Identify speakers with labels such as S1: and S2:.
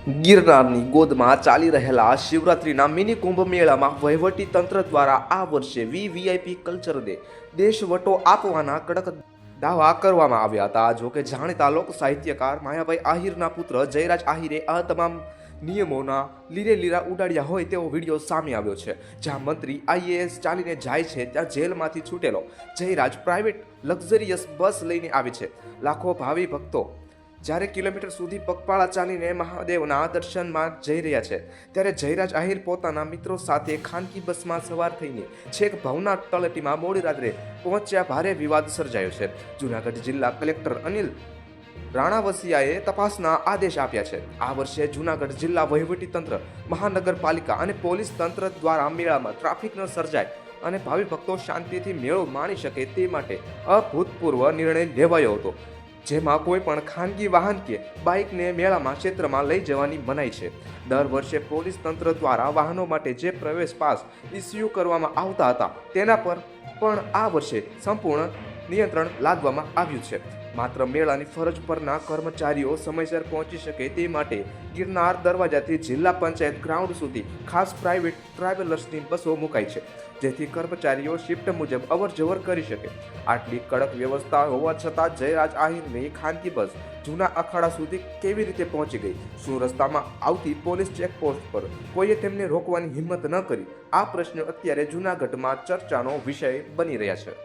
S1: ગિરનારની ગોદમાં ચાલી રહેલા શિવરાત્રીના મિની કુંભ મેળામાં વહીવટી તંત્ર દ્વારા આ વર્ષે વીવીઆઈપી કલ્ચરને દેશવટો આપવાના કડક દાવા કરવામાં આવ્યા હતા. જો કે જાણીતા લોક સાહિત્યકાર માયાભાઈ આહિરના પુત્ર જયરાજ આહિરે આ તમામ નિયમોના લીરે લીરા ઉડાડ્યા હોય તેવો વીડિયો સામે આવ્યો છે, જ્યાં મંત્રી આઈએએસ ચાલીને જાય છે, ત્યાં જેલમાંથી છૂટેલો જયરાજ પ્રાઇવેટ લક્ઝરિયસ બસ લઈને આવે છે. લાખો ભાવિ ભક્તો જ્યારે કિલોમીટર સુધી પગપાળા ચાલીને મહાદેવના દર્શનમાં જઈ રહ્યા છે, ત્યારે જયરાજ આહિર પોતાના મિત્રો સાથે ખાનગી બસમાં સવાર થઈને છેક ભવનાથ તળેટીમાં મોડી રાત્રે પહોંચ્યા ભારે વિવાદ સર્જાયો છે. જૂનાગઢ જિલ્લા કલેક્ટર અનિલ રાણાવસિયાએ તપાસના આદેશ આપ્યા છે. આ વર્ષે જૂનાગઢ જિલ્લા વહીવટીતંત્ર મહાનગરપાલિકા અને પોલીસ તંત્ર દ્વારા મેળામાં ટ્રાફિક ન સર્જાય અને ભાવિ ભક્તો શાંતિથી મેળો માણી શકે તે માટે અભૂતપૂર્વ નિર્ણય લેવાયો હતો. જેમાં કોઈ પણ ખાનગી વાહન કે બાઇકને મેળામાં ક્ષેત્રમાં લઈ જવાની મનાઈ છે. દર વર્ષે પોલીસ તંત્ર દ્વારા વાહનો માટે જે પ્રવેશ પાસ ઇસ્યુ કરવામાં આવતા હતા, તેના પર પણ આ વર્ષે સંપૂર્ણ નિયંત્રણ લાદવામાં આવ્યું છે. માત્ર મેળાની ફરજ પરના કર્મચારીઓ સમયસર પહોંચી શકે તે માટે ગિરનાર દરવાજાથી જિલ્લા પંચાયત ગ્રાઉન્ડ સુધી ખાસ પ્રાઇવેટ ટ્રાવેલર્સની બસો મુકાઈ છે, જેથી કર્મચારીઓ શિફ્ટ મુજબ અવરજવર કરી શકે. આટલી કડક વ્યવસ્થા હોવા છતાં જયરાજ આહિરની ખાનગી બસ જૂના અખાડા સુધી કેવી રીતે પહોંચી ગઈ? શું રસ્તામાં આવતી પોલીસ ચેકપોસ્ટ પર કોઈએ તેમને રોકવાની હિંમત ન કરી? આ પ્રશ્નો અત્યારે જૂનાગઢમાં ચર્ચાનો વિષય બની રહ્યા છે.